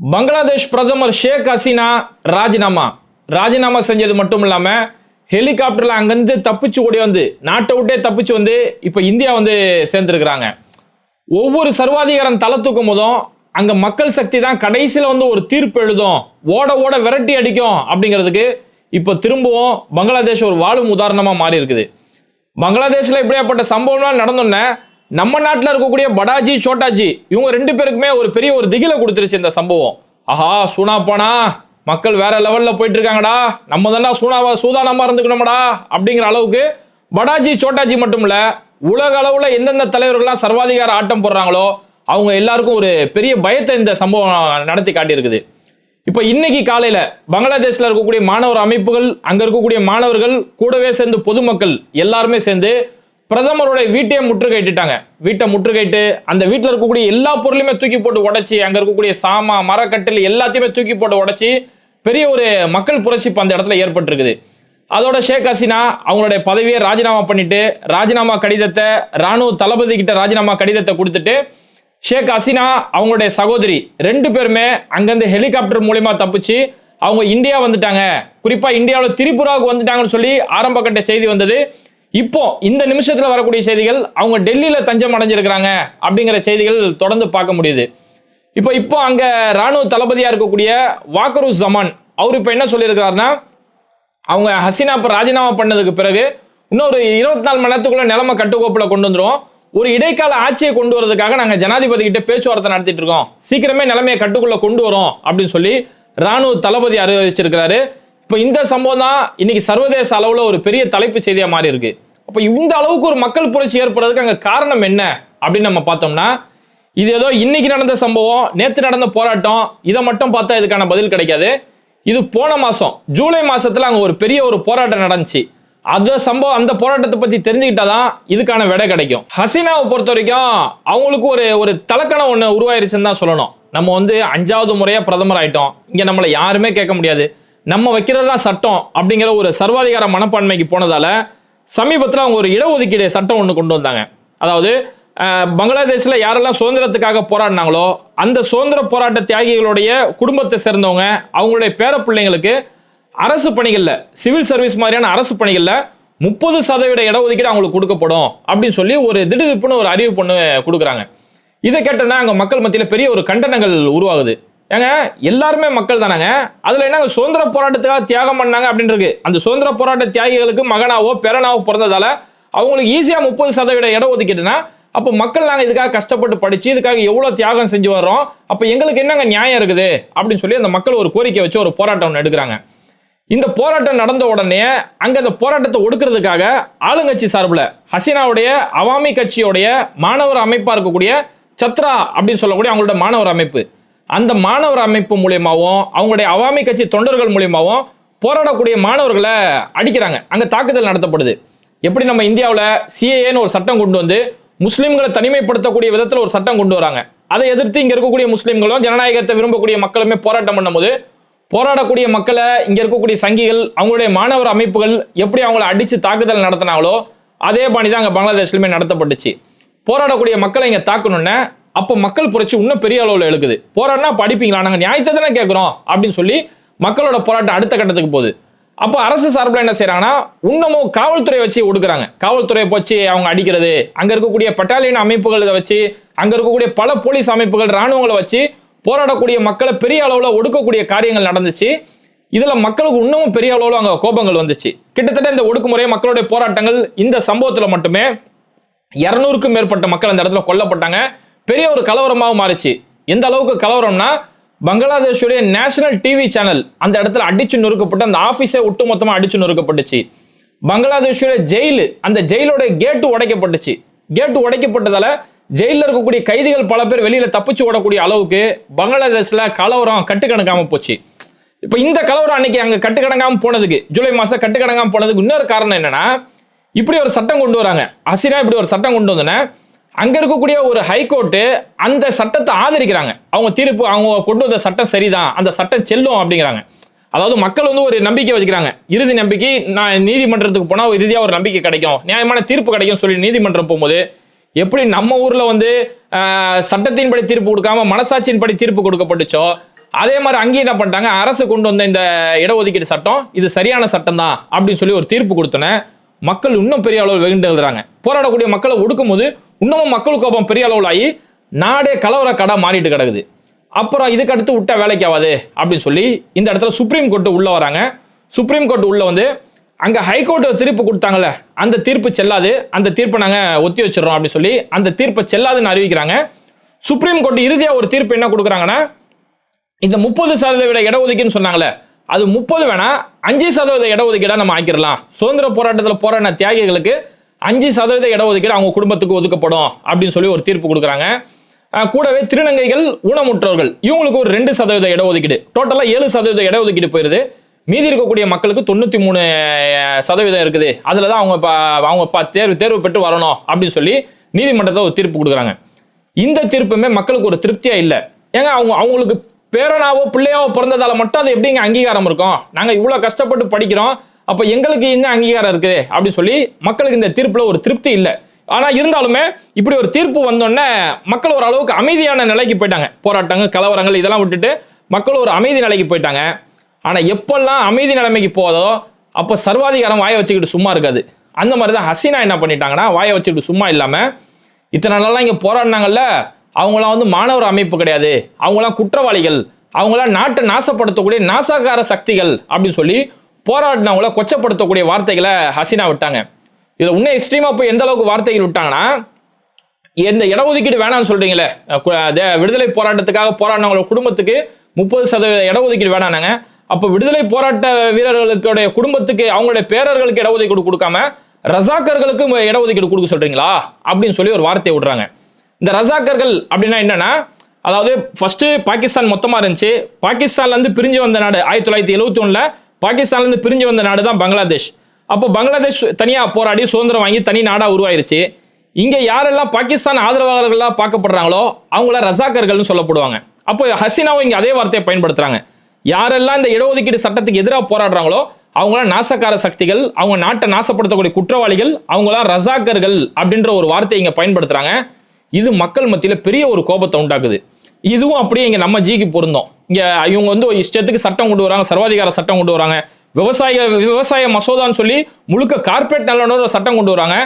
பங்களாதேஷ் பிரதமர் ஷேக் ஹசீனா ராஜினாமா. ராஜினாமா செஞ்சது மட்டும் இல்லாமல் ஹெலிகாப்டர்ல அங்கிருந்து தப்பிச்சு ஓடி வந்து நாட்டை விட்டே தப்பிச்சு வந்து இப்போ இந்தியா வந்து சேர்ந்துருக்குறாங்க. ஒவ்வொரு சர்வாதிகாரம் தலை தூக்கும் போதும் அங்க மக்கள் சக்தி தான் கடைசியில் வந்து ஒரு தீர்ப்பு எழுதும். ஓட ஓட விரட்டி அடிக்கும் அப்படிங்கிறதுக்கு இப்போ திரும்பவும் பங்களாதேஷ் ஒரு வாழும் உதாரணமாக மாறி இருக்குது பங்களாதேஷ்ல இப்படியாப்பட்ட சம்பவம்லாம் நடந்தோன்னே நம்ம நாட்டில் இருக்கக்கூடிய படாஜி சோட்டாஜி இவங்க ரெண்டு பேருக்குமே ஒரு பெரிய ஒரு திகில கொடுத்துருச்சு இந்த சம்பவம். ஆஹா சூனா போனா மக்கள் வேற லெவலில் போயிட்டு இருக்காங்கடா நம்ம தானே சூனாவா சூதானமாக இருந்துக்கணும்டா அப்படிங்கிற அளவுக்கு படாஜி சோட்டாஜி மட்டும் இல்லை உலக அளவில் எந்தெந்த தலைவர்கள்லாம் சர்வாதிகார ஆட்டம் போடுறாங்களோ அவங்க எல்லாருக்கும் ஒரு பெரிய பயத்தை இந்த சம்பவம் நடத்தி காட்டியிருக்குது. இப்போ இன்னைக்கு காலையில் பங்களாதேஷில் இருக்கக்கூடிய மாணவர் அமைப்புகள் அங்கே இருக்கக்கூடிய மாணவர்கள் கூடவே சேர்ந்து பொதுமக்கள் எல்லாருமே சேர்ந்து பிரதமருடைய வீட்டையே முற்றுகையிட்டுட்டாங்க. வீட்டை முற்றுகையிட்டு அந்த வீட்டில் இருக்கக்கூடிய எல்லா பொருளையுமே தூக்கி போட்டு உடச்சி அங்கே இருக்கக்கூடிய சாமா மரக்கட்டில் எல்லாத்தையுமே தூக்கி போட்டு உடச்சி பெரிய ஒரு மக்கள் புரட்சி இப்போ அந்த இடத்துல ஏற்பட்டிருக்குது. அதோட ஷேக் ஹசீனா அவங்களுடைய பதவியை ராஜினாமா பண்ணிட்டு ராஜினாமா கடிதத்தை ராணுவ தளபதி கிட்ட ராஜினாமா கடிதத்தை கொடுத்துட்டு ஷேக் ஹசீனா அவங்களுடைய சகோதரி ரெண்டு பேருமே அங்கேருந்து ஹெலிகாப்டர் மூலயமா தப்பிச்சு அவங்க இந்தியா வந்துட்டாங்க. குறிப்பாக இந்தியாவில் திரிபுராவுக்கு வந்துட்டாங்கன்னு சொல்லி ஆரம்ப கட்ட செய்தி வந்தது. இப்போ இந்த நிமிஷத்துல வரக்கூடிய செய்திகள் அவங்க டெல்லியில தஞ்சம் அடைஞ்சிருக்கிறாங்க அப்படிங்கிற செய்திகள் தொடர்ந்து பார்க்க முடியுது. இப்போ இப்போ அங்க ராணுவ தளபதியா இருக்கக்கூடிய வாக்கரு ஜமான் அவர் இப்போ என்ன சொல்லியிருக்கிறாருன்னா அவங்க ஹசீனா இப்போ ராஜினாமா பண்ணதுக்கு பிறகு இன்னொரு இருபத்தி நாலு மணி நேரத்துக்குள்ள நிலைமை கட்டுக்கோப்பில் கொண்டு வந்துரும். ஒரு இடைக்கால ஆட்சியை கொண்டு வரதுக்காக நாங்கள் ஜனாதிபதி கிட்ட பேச்சுவார்த்தை நடத்திட்டு இருக்கோம். சீக்கிரமே நிலைமையை கட்டுக்குள்ள கொண்டு வரோம் அப்படின்னு சொல்லி ராணுவ தளபதி அறிவிச்சிருக்கிறாரு. இப்போ இந்த சம்பவம் தான் இன்னைக்கு சர்வதேச அளவில் ஒரு பெரிய தலைப்பு செய்தியாக மாறி இருக்கு. அப்போ இந்த அளவுக்கு ஒரு மக்கள் புரட்சி ஏற்படுறதுக்கு அங்கே காரணம் என்ன அப்படின்னு நம்ம பார்த்தோம்னா இது ஏதோ இன்னைக்கு நடந்த சம்பவம் நேற்று நடந்த போராட்டம் இதை மட்டும் பார்த்தா இதுக்கான பதில் கிடைக்காது. இது போன மாதம் ஜூலை மாதத்தில் அங்கே ஒரு பெரிய ஒரு போராட்டம் நடந்துச்சு. அந்த சம்பவம் அந்த போராட்டத்தை பற்றி தெரிஞ்சுக்கிட்டா தான் இதுக்கான விடை கிடைக்கும். ஹசீனாவை பொறுத்த வரைக்கும் அவங்களுக்கு ஒரு ஒரு தலக்கணம் ஒன்று உருவாயிருச்சுன்னு தான் சொல்லணும். நம்ம வந்து அஞ்சாவது முறையாக பிரதமர் ஆயிட்டோம். இங்கே நம்மளை யாருமே கேட்க முடியாது. நம்ம வைக்கிறது தான் சட்டம் அப்படிங்கிற ஒரு சர்வாதிகார மனப்பான்மைக்கு போனதால சமீபத்தில் அவங்க ஒரு இடஒதுக்கீடு சட்டம் ஒன்று கொண்டு வந்தாங்க. அதாவது பங்களாதேஷில் யாரெல்லாம் சுதந்திரத்துக்காக போராடினாங்களோ அந்த சுதந்திர போராட்ட தியாகிகளுடைய குடும்பத்தை சேர்ந்தவங்க அவங்களுடைய பேர பிள்ளைங்களுக்கு அரசு பணிகளில் சிவில் சர்வீஸ் மாதிரியான அரசு பணிகளில் முப்பது சதவீத இடஒதுக்கீடு அவங்களுக்கு கொடுக்கப்படும் அப்படின்னு சொல்லி ஒரு திடுதிப்புன்னு ஒரு அறிவிப்பு ஒன்று கொடுக்குறாங்க. இதை கேட்டோன்னா அங்கே மக்கள் மத்தியில் பெரிய ஒரு கண்டனங்கள் உருவாகுது. ஏங்க எல்லாருமே மக்கள் தானேங்க? அதில் என்னங்க சுதந்திர போராட்டத்துக்காக தியாகம் பண்ணாங்க அப்படின்னு இருக்கு அந்த சுதந்திர போராட்ட தியாகிகளுக்கு மகனாவோ பெறனாவோ பிறந்ததால அவங்களுக்கு ஈஸியாக முப்பது சதவீத இடஒதுக்கீடுனா அப்போ மக்கள் நாங்கள் இதுக்காக கஷ்டப்பட்டு படித்து இதுக்காக எவ்வளோ தியாகம் செஞ்சு வர்றோம்? அப்போ எங்களுக்கு என்னங்க நியாயம் இருக்குது? அப்படின்னு சொல்லி அந்த மக்கள் ஒரு கோரிக்கை வச்சு ஒரு போராட்டம் ஒன்று எடுக்கிறாங்க. இந்த போராட்டம் நடந்த உடனே அங்கே அந்த போராட்டத்தை ஒடுக்கிறதுக்காக ஆளுங்கட்சி சார்பில் ஹசீனாவுடைய அவாமி கட்சியோடைய மாணவர் அமைப்பாக இருக்கக்கூடிய சத்ரா அப்படின்னு சொல்லக்கூடிய அவங்களோட மாணவர் அமைப்பு. அந்த மாணவர் அமைப்பு மூலியமாகவும் அவங்களுடைய அவாமி கட்சி தொண்டர்கள் மூலியமாகவும் போராடக்கூடிய மாணவர்களை அடிக்கிறாங்க. அங்கே தாக்குதல் நடத்தப்படுது. எப்படி நம்ம இந்தியாவில் சிஏஏன்னு ஒரு சட்டம் கொண்டு வந்து முஸ்லீம்களை தனிமைப்படுத்தக்கூடிய விதத்தில் ஒரு சட்டம் கொண்டு வராங்க. அதை எதிர்த்து இங்கே இருக்கக்கூடிய முஸ்லீம்களும் ஜனநாயகத்தை விரும்பக்கூடிய மக்களுமே போராட்டம் பண்ணும்போது போராடக்கூடிய மக்களை இங்கே இருக்கக்கூடிய சங்கிகள் அவங்களுடைய மாணவர் அமைப்புகள் எப்படி அவங்கள அடித்து தாக்குதல் நடத்தினாங்களோ அதே பாணி தான் அங்கே பங்களாதேஷ்லையுமே நடத்தப்பட்டுச்சு. போராடக்கூடிய மக்களை இங்கே தாக்கணுன்னா அப்போ மக்கள் புரட்சி இன்னும் பெரிய அளவில் எழுக்குது. போராடினா படிப்பீங்களா நாங்கள் நியாயத்தை தானே கேட்குறோம் அப்படின்னு சொல்லி மக்களோட போராட்டம் அடுத்த கட்டத்துக்கு போகுது. அப்போ அரசு சார்பில் என்ன செய்கிறாங்கன்னா இன்னமும் காவல்துறையை வச்சு ஒடுக்குறாங்க. காவல்துறையை வச்சு அவங்க அடிக்கிறது. அங்கே இருக்கக்கூடிய பட்டாலியன் அமைப்புகள் இதை வச்சு அங்கே இருக்கக்கூடிய பல போலீஸ் அமைப்புகள் ராணுவங்களை வச்சு போராடக்கூடிய மக்களை பெரிய அளவில் ஒடுக்கக்கூடிய காரியங்கள் நடந்துச்சு. இதில் மக்களுக்கு இன்னமும் பெரிய அளவில் அங்கே கோபங்கள் வந்துச்சு. கிட்டத்தட்ட இந்த ஒடுக்குமுறை மக்களுடைய போராட்டங்கள் இந்த சம்பவத்தில் மட்டுமே இரநூறுக்கும் மேற்பட்ட மக்கள் அந்த இடத்துல கொல்லப்பட்டாங்க. பெரிய ஒரு கலவரமாக மாறிச்சு. எந்த அளவுக்கு கலவரம்னா பங்களாதேஷுடைய நேஷனல் டிவி சேனல் அந்த இடத்துல அடிச்சு நொறுக்கப்பட்டு அந்த ஆஃபீஸே ஒட்டு மொத்தமாக அடிச்சு நொறுக்கப்பட்டுச்சு. பங்களாதேஷுடைய ஜெயிலு அந்த ஜெயிலோட கேட்டு உடைக்கப்பட்டுச்சு. கேட்டு உடைக்கப்பட்டதால ஜெயிலில் இருக்கக்கூடிய கைதிகள் பல பேர் வெளியில் தப்பிச்சு ஓடக்கூடிய அளவுக்கு பங்களாதேஷில் கலவரம் கட்டுக்கணக்காமல் போச்சு. இப்போ இந்த கலவரம் அன்னைக்கு அங்கே கட்டுக்கடங்காம போனதுக்கு ஜூலை மாதம் கட்டுக்கடங்காம போனதுக்கு இன்னொரு காரணம் என்னன்னா இப்படி ஒரு சட்டம் கொண்டு வராங்க. ஹசீனா இப்படி ஒரு சட்டம் கொண்டு வந்தோன்னே அங்க இருக்கக்கூடிய ஒரு ஹைகோர்ட்டு அந்த சட்டத்தை ஆதரிக்கிறாங்க. அவங்க தீர்ப்பு அவங்க கொண்டு வந்த சட்டம் சரிதான். அந்த சட்டம் செல்லும் அப்படிங்கிறாங்க. அதாவது மக்கள் வந்து ஒரு நம்பிக்கை வச்சுக்கிறாங்க. இறுதி நம்பிக்கை நான் நீதிமன்றத்துக்கு போனால் ஒரு ஒரு நம்பிக்கை கிடைக்கும். நியாயமான தீர்ப்பு கிடைக்கும் சொல்லி நீதிமன்றம் போகும்போது எப்படி நம்ம ஊரில் வந்து சட்டத்தின்படி தீர்ப்பு கொடுக்காம மனசாட்சியின்படி தீர்ப்பு கொடுக்கப்பட்டுச்சோ அதே மாதிரி அங்கேயும் என்ன பண்ணிட்டாங்க? அரசு கொண்டு வந்த இந்த இடஒதுக்கீடு சட்டம் இது சரியான சட்டம் தான் அப்படின்னு சொல்லி ஒரு தீர்ப்பு கொடுத்தோன்னே மக்கள் இன்னும் பெரிய அளவில் வெகுண்டு எழுதுறாங்க போராடக்கூடிய மக்களை ஒடுக்கும் போது இன்னமும் மக்கள் கோபம் பெரிய அளவில் ஆகி நாடே கலவர கடை மாறிட்டு கிடக்குது. அப்புறம் இதுக்கு அடுத்து விட்டா வேலைக்கு ஆகாது அப்படின்னு சொல்லி இந்த இடத்துல சுப்ரீம் கோர்ட்டு உள்ளே வராங்க. சுப்ரீம் கோர்ட் உள்ளே வந்து அங்கே ஹைகோர்ட்டு தீர்ப்பு கொடுத்தாங்கல்ல அந்த தீர்ப்பு செல்லாது அந்த தீர்ப்பை நாங்கள் ஒத்தி வச்சிடறோம் அப்படின்னு சொல்லி அந்த தீர்ப்பை செல்லாதுன்னு அறிவிக்கிறாங்க. சுப்ரீம் கோர்ட் இறுதியாக ஒரு தீர்ப்பு என்ன கொடுக்குறாங்கன்னா இந்த முப்பது சதவீத இடஒதுக்கீடுன்னு சொன்னாங்களே அது முப்பது வேணா அஞ்சு சதவீத இடஒதுக்கீடாக நம்ம ஆக்கிடலாம். சுதந்திர போராட்டத்தில் போராடின தியாகிகளுக்கு அஞ்சு சதவீத இடஒதுக்கீடு அவங்க குடும்பத்துக்கு ஒதுக்கப்படும் அப்படின்னு சொல்லி ஒரு தீர்ப்பு கொடுக்குறாங்க. கூடவே திருநங்கைகள் ஊனமுற்றோர்கள் இவங்களுக்கு ஒரு ரெண்டு சதவீத இடஒதுக்கீடு. டோட்டலாக ஏழு சதவீத இடஒதுக்கீடு போயிருது. மீதி இருக்கக்கூடிய மக்களுக்கு தொண்ணூற்றி மூணு சதவீதம் இருக்குது. அதில் தான் அவங்க அவங்க பா தேர்வு தேர்வு பெற்று வரணும் அப்படின்னு சொல்லி நீதிமன்றத்தை ஒரு தீர்ப்பு கொடுக்குறாங்க. இந்த தீர்ப்புமே மக்களுக்கு ஒரு திருப்தியா இல்லை. ஏங்க அவங்க அவங்களுக்கு பேரனாவோ பிள்ளையாவோ பிறந்ததால மட்டும் அது எப்படிங்க அங்கீகாரம் இருக்கும்? நாங்கள் இவ்வளோ கஷ்டப்பட்டு படிக்கிறோம். அப்ப எங்களுக்கு என்ன அங்கீகாரம் இருக்குது அப்படின்னு சொல்லி மக்களுக்கு இந்த தீர்ப்புல ஒரு திருப்தி இல்லை. ஆனா இருந்தாலுமே இப்படி ஒரு தீர்ப்பு வந்தோடனே மக்கள் ஒரு அளவுக்கு அமைதியான நிலைக்கு போயிட்டாங்க. போராட்டங்கள் கலவரங்கள் இதெல்லாம் விட்டுட்டு மக்கள் ஒரு அமைதி நிலைக்கு போயிட்டாங்க. ஆனா எப்பெல்லாம் அமைதி நிலைமைக்கு போதோ அப்ப சர்வாதிகாரம் வாயை வச்சுக்கிட்டு சும்மா இருக்காது. அந்த மாதிரி தான் ஹசீனா என்ன பண்ணிட்டாங்கன்னா வாயை வச்சுக்கிட்டு சும்மா இல்லாம இத்தனை நாளெல்லாம் இங்கே போராடினாங்கல்ல அவங்களாம் வந்து மாணவர் அமைப்பு கிடையாது. அவங்களாம் குற்றவாளிகள். அவங்களாம் நாட்டை நாசப்படுத்தக்கூடிய நாசகார சக்திகள் அப்படின்னு சொல்லி போராடினவங்கள கொச்சப்படுத்தக்கூடிய வார்த்தைகளை ஹசீனா விட்டாங்க. இதில் இன்னும் எக்ஸ்ட்ரீமாக போய் எந்த அளவுக்கு வார்த்தைகள் விட்டாங்கன்னா எந்த இடஒதுக்கீடு வேணாம்னு சொல்கிறீங்களே விடுதலை போராட்டத்துக்காக போராடினவங்களோட குடும்பத்துக்கு முப்பது சதவீத இடஒதுக்கீடு வேணானாங்க அப்போ விடுதலை போராட்ட வீரர்களுடைய குடும்பத்துக்கு அவங்களுடைய பேரர்களுக்கு இடஒதுக்கீடு கொடுக்காம ரசாக்கர்களுக்கு இடஒதுக்கீடு கொடுக்க சொல்கிறீங்களா அப்படின்னு சொல்லி ஒரு வார்த்தையை விடுறாங்க. இந்த ரசாக்கர்கள் அப்படின்னா என்னென்னா அதாவது ஃபஸ்ட்டு பாகிஸ்தான் மொத்தமாக இருந்துச்சு. பாகிஸ்தான்லேருந்து பிரிஞ்சு வந்த நாடு ஆயிரத்தி தொள்ளாயிரத்தி எழுபத்தி ஒன்றில் பாகிஸ்தான்லேருந்து பிரிஞ்சு வந்த நாடு தான் பங்களாதேஷ். அப்போ பங்களாதேஷ் தனியாக போராடி சுதந்திரம் வாங்கி தனி நாடாக உருவாயிருச்சு. இங்கே யாரெல்லாம் பாகிஸ்தான் ஆதரவாளர்களாக பார்க்கப்படுறாங்களோ அவங்கள ரசாக்கர்கள்னு சொல்லப்படுவாங்க. அப்போ ஹசீனாவும் இங்கே அதே வார்த்தையை பயன்படுத்துகிறாங்க யாரெல்லாம் இந்த இடஒதுக்கீடு சட்டத்துக்கு எதிராக போராடுறாங்களோ அவங்களாம் நாசக்கார சக்திகள் அவங்க நாட்டை நாசப்படுத்தக்கூடிய குற்றவாளிகள் அவங்களாம் ரசாக்கர்கள் அப்படின்ற ஒரு வார்த்தையை இங்கே பயன்படுத்துகிறாங்க இது மக்கள் மத்தியில் பெரிய ஒரு கோபத்தை உண்டாக்குது. இதுவும் அப்படியே இங்கே நம்ம ஜிக்கு பொருந்தோம். இங்கே இவங்க வந்து ஒரு இஷ்டத்துக்கு சட்டம் கொண்டு வராங்க சர்வாதிகார சட்டம் கொண்டு வராங்க. விவசாய விவசாய மசோதான்னு சொல்லி முழுக்க கார்ப்பரேட் நலனோட சட்டம் கொண்டு வராங்க.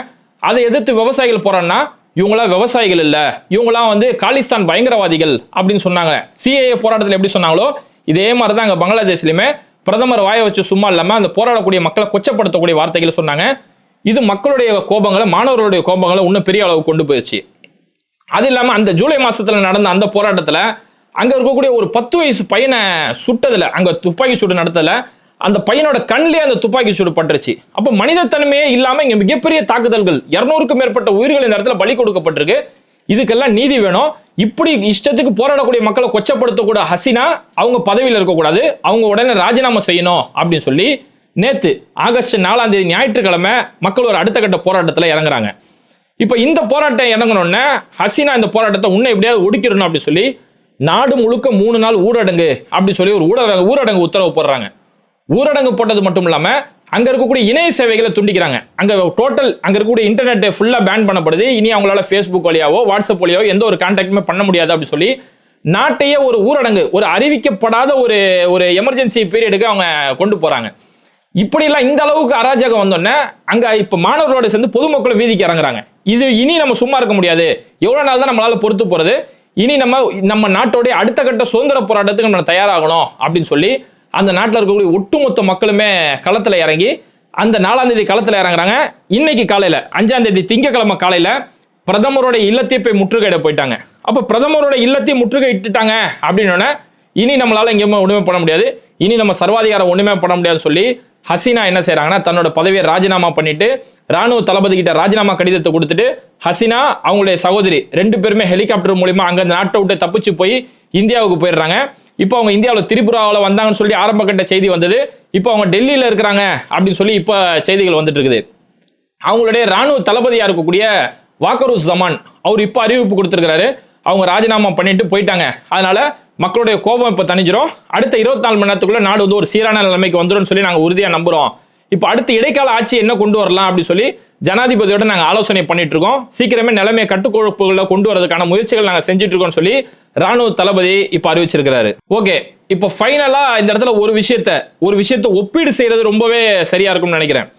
அதை எதிர்த்து விவசாயிகள் போறாங்கன்னா இவங்களாம் விவசாயிகள் இல்லை. இவங்களாம் வந்து காலிஸ்தான் பயங்கரவாதிகள் அப்படின்னு சொன்னாங்க. சிஏஏ போராட்டத்தில் எப்படி சொன்னாங்களோ இதே மாதிரி தான் அங்கே பங்களாதேஷ்லையுமே பிரதமர் வாய வச்சு சும்மா இல்லாமல் அந்த போராடக்கூடிய மக்களை கொச்சப்படுத்தக்கூடிய வார்த்தைகளை சொன்னாங்க. இது மக்களுடைய கோபங்களை மாணவர்களுடைய கோபங்களை இன்னும் பெரிய அளவு கொண்டு போயிடுச்சு. அது இல்லாமல் அந்த ஜூலை மாசத்துல நடந்த அந்த போராட்டத்துல அங்க இருக்கக்கூடிய ஒரு பத்து வயசு பையனை சுட்டதுல அங்க துப்பாக்கி சூடு நடத்தல. அந்த பையனோட கண்ணிலே அந்த துப்பாக்கி சூடு பட்டுருச்சு. அப்ப மனிதத்தன்மையே இல்லாம இங்க மிகப்பெரிய தாக்குதல்கள் இருநூறுக்கும் மேற்பட்ட உயிர்கள் இந்த இடத்துல பலி கொடுக்கப்பட்டிருக்கு. இதுக்கெல்லாம் நீதி வேணும். இப்படி இஷ்டத்துக்கு போராடக்கூடிய மக்களை கொச்சப்படுத்தக்கூட ஹசினா அவங்க பதவியில் இருக்கக்கூடாது. அவங்க உடனே ராஜினாமா செய்யணும் அப்படின்னு சொல்லி நேத்து ஆகஸ்ட் நாலாம் தேதி ஞாயிற்றுக்கிழமை மக்கள் ஒரு அடுத்த கட்ட போராட்டத்தில் இறங்குறாங்க. இப்போ இந்த போராட்டம் இறங்கணுன்னே ஹசீனா இந்த போராட்டத்தை உன்னை எப்படியாவது ஒடுக்கிடணும் அப்படின்னு சொல்லி நாடு முழுக்க மூணு நாள் ஊரடங்கு அப்படி சொல்லி ஒரு ஊரடங்கு ஊரடங்கு உத்தரவு போடுறாங்க. ஊரடங்கு போட்டது மட்டும் இல்லாமல் அங்கே இருக்கக்கூடிய இணைய சேவைகளை துண்டிக்கிறாங்க. அங்கே டோட்டல் அங்கே இருக்கக்கூடிய இன்டர்நெட் ஃபுல்லாக பேன் பண்ணப்படுது. இனி அவங்களால ஃபேஸ்புக் வழியாவோ வாட்ஸ்அப் வழியாவோ எந்த ஒரு கான்டாக்டுமே பண்ண முடியாது அப்படி சொல்லி நாட்டையே ஒரு ஊரடங்கு ஒரு அறிவிக்கப்படாத ஒரு ஒரு எமர்ஜென்சி பீரியடுக்கு அவங்க கொண்டு போகிறாங்க இப்படியெல்லாம் இந்த அளவுக்கு அராஜகம் வந்தோடனே அங்க இப்ப மாணவர்களோட சேர்ந்து பொதுமக்களை வீதிக்கு இறங்குறாங்க. இது இனி நம்ம சும்மா இருக்க முடியாது. எவ்வளவு நாள் தான் நம்மளால பொறுத்து போறது? இனி நம்ம நம்ம நாட்டோடைய அடுத்த கட்ட சுதந்திர போராட்டத்துக்கு நம்ம தயாராகணும் அப்படின்னு சொல்லி அந்த நாட்டில் இருக்கக்கூடிய ஒட்டுமொத்த மக்களுமே களத்துல இறங்கி அந்த நாலாம் தேதி களத்துல இறங்குறாங்க. இன்னைக்கு காலையில அஞ்சாம் தேதி திங்கக்கிழமை காலையில பிரதமரோட இல்லத்தையே போய் முற்றுகையிட போயிட்டாங்க. அப்போ பிரதமரோட இல்லத்தையே முற்றுகையிட்டுட்டாங்க அப்படின்னோடனே இனி நம்மளால எங்கேயுமே ஒன்றுமே பண்ண முடியாது. இனி நம்ம சர்வாதிகாரம் ஒன்றுமே பண்ண முடியாதுன்னு சொல்லி ஹசீனா என்ன செய்கிறாங்கன்னா தன்னோட பதவியை ராஜினாமா பண்ணிட்டு ராணுவ தளபதி கிட்ட ராஜினாமா கடிதத்தை கொடுத்துட்டு ஹசீனா அவங்களுடைய சகோதரி ரெண்டு பேருமே ஹெலிகாப்டர் மூலிமா அங்கே அந்த நாட்டை விட்டு தப்பிச்சு போய் இந்தியாவுக்கு போயிடுறாங்க. இப்போ அவங்க இந்தியாவில் திரிபுராவில் வந்தாங்கன்னு சொல்லி ஆரம்ப கட்ட செய்தி வந்தது. இப்போ அவங்க டெல்லியில் இருக்கிறாங்க அப்படின்னு சொல்லி இப்போ செய்திகள் வந்துட்டு இருக்குது. அவங்களுடைய ராணுவ தளபதியாக இருக்கக்கூடிய வாக்கருஸ் ஜமான் அவர் இப்போ அறிவிப்பு கொடுத்துருக்கிறாரு. அவங்க ராஜினாமா பண்ணிட்டு போயிட்டாங்க. அதனால மக்களுடைய கோபம் இப்போ தணிஞ்சிரும். அடுத்த இருபத்தி நாலு மணி நேரத்துக்குள்ள நாடு வந்து ஒரு சீரான நிலைமைக்கு வந்துடும் சொல்லி நாங்கள் உறுதியாக நம்புகிறோம் இப்போ அடுத்த இடைக்கால ஆட்சி என்ன கொண்டு வரலாம் அப்படின்னு சொல்லி ஜனாதிபதியோட நாங்கள் ஆலோசனை பண்ணிட்டு இருக்கோம். சீக்கிரமே நிலைமையை கட்டுக்கோப்புகளை கொண்டு வரதுக்கான முயற்சிகள் நாங்கள் செஞ்சுட்டு இருக்கோம்னு சொல்லி ராணுவ தளபதி இப்போ அறிவிச்சிருக்கிறாரு. ஓகே இப்போ ஃபைனலாக இந்த இடத்துல ஒரு விஷயத்த ஒரு விஷயத்த ஒப்பீடு செய்கிறது ரொம்பவே சரியா இருக்கும்னு நினைக்கிறேன்.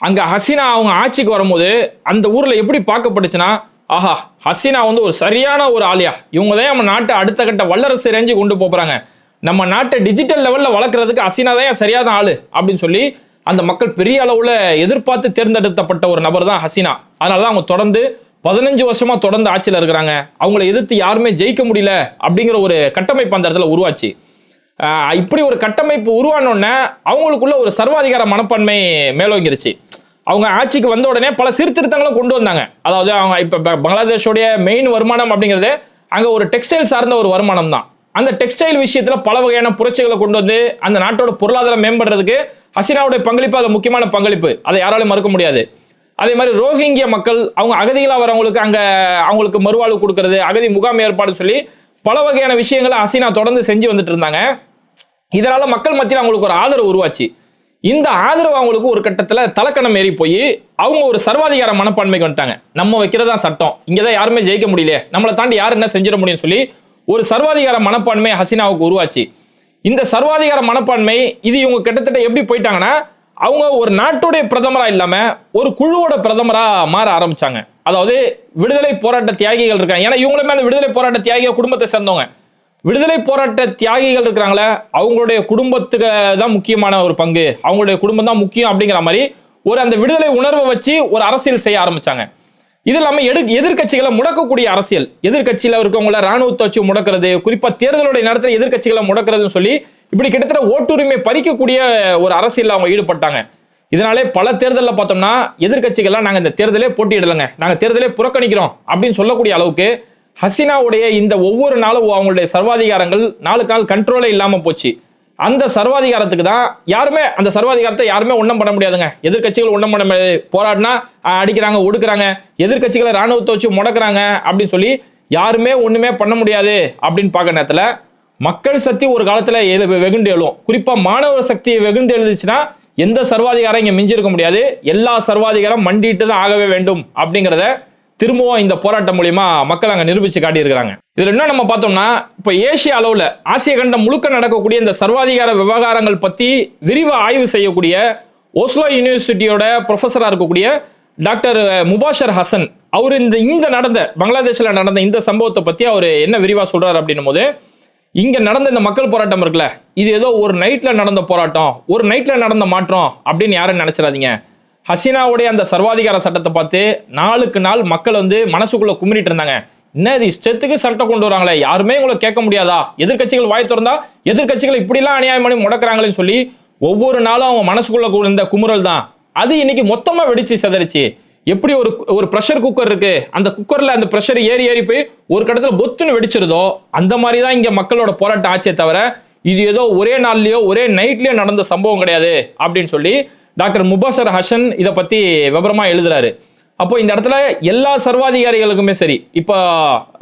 அங்கே ஹசீனா அவங்க ஆட்சிக்கு வரும்போது அந்த ஊரில் எப்படி பார்க்கப்பட்டுச்சுன்னா ஆஹா ஹசீனா வந்து ஒரு சரியான ஒரு ஆளியா? இவங்க தான் நம்ம நாட்டை அடுத்த கட்ட வல்லரசு ரேஞ்சு கொண்டு போகிறாங்க நம்ம நாட்டை டிஜிட்டல் லெவலில் வளர்க்குறதுக்கு ஹசீனா தான் சரியான ஆள்? அப்படின்னு சொல்லி அந்த மக்கள் பெரிய அளவில் எதிர்பார்த்து தேர்ந்தெடுக்கப்பட்ட ஒரு நபர் தான் ஹசீனா. அதனால தான் அவங்க தொடர்ந்து பதினஞ்சு வருஷமாக தொடர்ந்து ஆட்சியில் இருக்கிறாங்க. அவங்கள எதிர்த்து யாருமே ஜெயிக்க முடியல அப்படிங்கிற ஒரு கட்டமைப்பு அந்த இடத்துல உருவாச்சு. இப்படி ஒரு கட்டமைப்பு உருவானோடனே அவங்களுக்குள்ள ஒரு சர்வாதிகார மனப்பான்மை மேலோங்கிருச்சு. அவங்க ஆட்சிக்கு வந்த உடனே பல சீர்திருத்தங்களும் கொண்டு வந்தாங்க. அதாவது அவங்க இப்போ பங்களாதேஷோடைய மெயின் வருமானம் அப்படிங்கிறது அங்கே ஒரு டெக்ஸ்டைல் சார்ந்த ஒரு வருமானம் தான். அந்த டெக்ஸ்டைல் விஷயத்தில் பல வகையான புரட்சிகளை கொண்டு வந்து அந்த நாட்டோட பொருளாதாரம் மேம்படுறதுக்கு ஹசீனாவுடைய பங்களிப்பு அது முக்கியமான பங்களிப்பு. அதை யாராலும் மறுக்க முடியாது. அதே மாதிரி ரோஹிங்கிய மக்கள் அவங்க அகதிகளாக வரவங்களுக்கு அங்கே அவங்களுக்கு மறுவாழ்வு கொடுக்கறது அகதி முகாம் ஏற்பாடு சொல்லி பல வகையான விஷயங்களை ஹசீனா தொடர்ந்து செஞ்சு வந்துட்டு இருந்தாங்க. இதனால மக்கள் மத்தியில் அவங்களுக்கு ஒரு ஆதரவு உருவாச்சு. இந்த ஆதரவு அவங்களுக்கு ஒரு கட்டத்தில் தலக்கணம் ஏறி போய் அவங்க ஒரு சர்வாதிகார மனப்பான்மைக்கு வந்துட்டாங்க. நம்ம வைக்கிறதா சட்டம். இங்கே தான் யாருமே ஜெயிக்க முடியல நம்மளை தாண்டி யார் என்ன செஞ்சிட முடியும்னு சொல்லி ஒரு சர்வாதிகார மனப்பான்மை ஹசீனாவுக்கு உருவாச்சு. இந்த சர்வாதிகார மனப்பான்மை இது இவங்க கிட்டத்தட்ட எப்படி போயிட்டாங்கன்னா அவங்க ஒரு நாட்டுடைய பிரதமராக இல்லாமல் ஒரு குழுவோட பிரதமராக மாற ஆரம்பித்தாங்க அதாவது விடுதலை போராட்ட தியாகிகள் இருக்காங்க. ஏன்னா இவங்களுமே அந்த விடுதலை போராட்ட தியாகிய குடும்பத்தை சேர்ந்தவங்க. விடுதலை போராட்ட தியாகிகள் இருக்கிறாங்களே அவங்களுடைய குடும்பத்துக்கு தான் முக்கியமான ஒரு பங்கு. அவங்களுடைய குடும்பம் தான் முக்கியம் அப்படிங்கிற மாதிரி ஒரு அந்த விடுதலை உணர்வை வச்சு ஒரு அரசியல் செய்ய ஆரம்பிச்சாங்க. இது இல்லாமல் எடு எதிர்கட்சிகளை முடக்கக்கூடிய அரசியல். எதிர்கட்சியில் இருக்கவங்கள ராணுவத்தை வச்சு முடக்கிறது குறிப்பாக தேர்தலுடைய நேரத்தில் எதிர்கட்சிகளை முடக்கிறதுன்னு சொல்லி இப்படி கிட்டத்தட்ட ஓட்டுரிமை பறிக்கக்கூடிய ஒரு அரசியலில் அவங்க ஈடுபட்டாங்க. இதனாலே பல தேர்தலில் பார்த்தோம்னா எதிர்கட்சிகள்லாம் நாங்கள் இந்த தேர்தலே போட்டியிடலைங்க. நாங்கள் தேர்தலே புறக்கணிக்கிறோம் அப்படின்னு சொல்லக்கூடிய அளவுக்கு ஹசீனாவுடைய இந்த ஒவ்வொரு நாளும் அவங்களுடைய சர்வாதிகாரங்கள் நாளுக்கு நாள் கண்ட்ரோலே இல்லாமல் போச்சு. அந்த சர்வாதிகாரத்துக்கு தான் யாருமே அந்த சர்வாதிகாரத்தை யாருமே ஒன்றும் பண்ண முடியாதுங்க. எதிர்க்கட்சிகள் ஒன்றும் பண்ண முடியாது. போராடினா அடிக்கிறாங்க ஒடுக்குறாங்க. எதிர்க்கட்சிகளை ராணுவத்தை வச்சு முடக்கிறாங்க அப்படின்னு சொல்லி யாருமே ஒன்றுமே பண்ண முடியாது அப்படின்னு பார்க்குற நேரத்தில் மக்கள் சக்தி ஒரு காலத்தில் எழு வெகுண்டு எழும். குறிப்பாக மாணவர் சக்தி வெகுண்டு எழுதுச்சுன்னா எந்த சர்வாதிகாரம் இங்கே மிஞ்சிருக்க முடியாது. எல்லா சர்வாதிகாரம் மண்டிட்டு தான் ஆகவே வேண்டும் அப்படிங்கிறத திரும்பவும் இந்த போராட்டம் மூலியமா மக்கள் அங்கே நிரூபிச்சு காட்டியிருக்கிறாங்க. இதில் என்ன நம்ம பார்த்தோம்னா இப்போ ஏசிய அளவில் ஆசிய கண்டம் முழுக்க நடக்கக்கூடிய இந்த சர்வாதிகார விவகாரங்கள் பற்றி விரிவாக ஆய்வு செய்யக்கூடிய ஓஸ்லோ யூனிவர்சிட்டியோட ப்ரொஃபஸராக இருக்கக்கூடிய டாக்டர் முபாஷர் ஹசன் அவர் இந்த இந்த நடந்த பங்களாதேஷில் நடந்த இந்த சம்பவத்தை பற்றி அவர் என்ன விரிவாக சொல்கிறார் அப்படின்னும் போது இங்கே நடந்த இந்த மக்கள் போராட்டம் இருக்குல்ல இது ஏதோ ஒரு நைட்டில் நடந்த போராட்டம் ஒரு நைட்டில் நடந்த மாற்றம் அப்படின்னு யாரும் நினச்சிடாதீங்க. ஹசீனாவுடைய அந்த சர்வாதிகார சட்டத்தை பார்த்து நாளுக்கு நாள் மக்கள் வந்து மனசுக்குள்ளே குமிரிட்டு இருந்தாங்க. என்ன இது இஷ்டத்துக்கு சட்டம் கொண்டு வராங்களே? யாருமே உங்களை கேட்க முடியாதா? எதிர்க்கட்சிகள் வாய் திறந்தா எதிர்கட்சிகள் இப்படிலாம் அநியாயம் பண்ணி முடக்கிறாங்களேன்னு சொல்லி ஒவ்வொரு நாளும் அவங்க மனசுக்குள்ள இருந்த குமுறல் தான். அது இன்னைக்கு மொத்தமாக வெடிச்சு செதறிச்சு. எப்படி ஒரு ஒரு ப்ரெஷர் குக்கர் இருக்கு? அந்த குக்கர்ல அந்த ப்ரெஷர் ஏறி ஏறி போய் ஒரு கட்டத்துல பொத்துன்னு வெடிச்சிருதோ அந்த மாதிரி தான் இங்க மக்களோட போராட்டம் ஆச்சே தவிர இது ஏதோ ஒரே நாள்லயோ ஒரே நைட்லயோ நடந்த சம்பவம் கிடையாது அப்படின்னு சொல்லி டாக்டர் முபாசர் ஹசன் இதை பத்தி விவரமாக எழுதுறாரு. அப்போ இந்த இடத்துல எல்லா சர்வாதிகாரிகளுக்குமே சரி இப்போ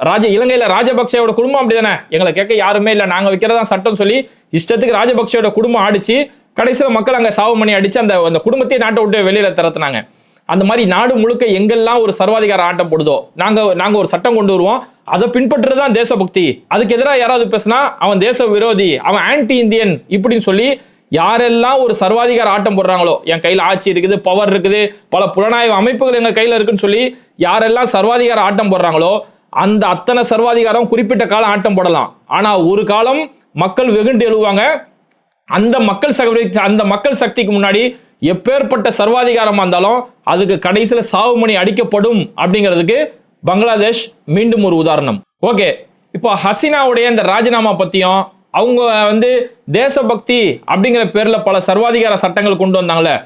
ராஜ இலங்கையில ராஜபக்சேயோட குடும்பம் அப்படிதானே? எங்களை கேட்க யாருமே இல்லை. நாங்க வைக்கிறதா சட்டம் சொல்லி இஷ்டத்துக்கு ராஜபக்சேயோட குடும்பம் ஆடிச்சு கடைசியில் மக்கள் அங்கே சாவு பண்ணி அடிச்சு அந்த அந்த குடும்பத்தையே நாட்டை விட்டு வெளியில திறத்துனாங்க அந்த மாதிரி நாடு முழுக்க எங்கெல்லாம் ஒரு சர்வாதிகார ஆட்டம் போடுதோ நாங்க நாங்க ஒரு சட்டம் கொண்டு வருவோம். அதை பின்பற்றுறது தான் தேசபக்தி. அதுக்கு எதிராக யாராவது பேசினா அவன் தேச விரோதி அவன் ஆன்டி இந்தியன் இப்படின்னு சொல்லி யாரெல்லாம் ஒரு சர்வாதிகார ஆட்டம் போடுறாங்களோ என் கையில் ஆட்சி இருக்குது பவர் இருக்குது பல புலனாய்வு அமைப்புகள் எங்கள் கையில் இருக்குன்னு சொல்லி யாரெல்லாம் சர்வாதிகார ஆட்டம் போடுறாங்களோ அந்த அத்தனை சர்வாதிகாரம் குறிப்பிட்ட காலம் ஆட்டம் போடலாம். ஆனால் ஒரு காலம் மக்கள் வெகுண்டு எழுவாங்க. அந்த மக்கள் சக்தி அந்த மக்கள் சக்திக்கு முன்னாடி எப்பேற்பட்ட சர்வாதிகாரமாக இருந்தாலும் அதுக்கு கடைசியில் சாவுமணி அடிக்கப்படும் அப்படிங்கிறதுக்கு பங்களாதேஷ் மீண்டும் ஒரு உதாரணம். ஓகே இப்போ ஹசீனாவுடைய இந்த ராஜினாமா பற்றியும் அவங்க வந்து தேசபக்தி அப்படிங்கிற பேரில் பல சர்வாதிகார சட்டங்கள் கொண்டு வந்தாங்களே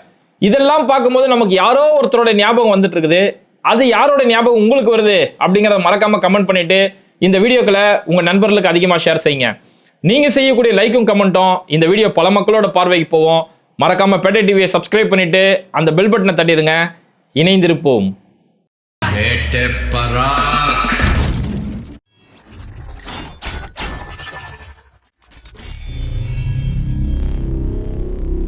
இதெல்லாம் பார்க்கும்போது நமக்கு யாரோ ஒருத்தரோட ஞாபகம் வந்துட்டு இருக்குது அது யாரோட ஞாபகம் உங்களுக்கு வருது அப்படிங்கிறத மறக்காம கமெண்ட் பண்ணிட்டு இந்த வீடியோக்களை உங்கள் நண்பர்களுக்கு அதிகமாக ஷேர் செய்யுங்க நீங்கள் செய்யக்கூடிய லைக்கும் கமெண்ட்டும் இந்த வீடியோ பல மக்களோட பார்வைக்கு போவோம் மறக்காம பேட்டை டிவியை சப்ஸ்கிரைப் பண்ணிட்டு அந்த பெல் பட்டனை தட்டிடுங்க இணைந்திருப்போம் பராக்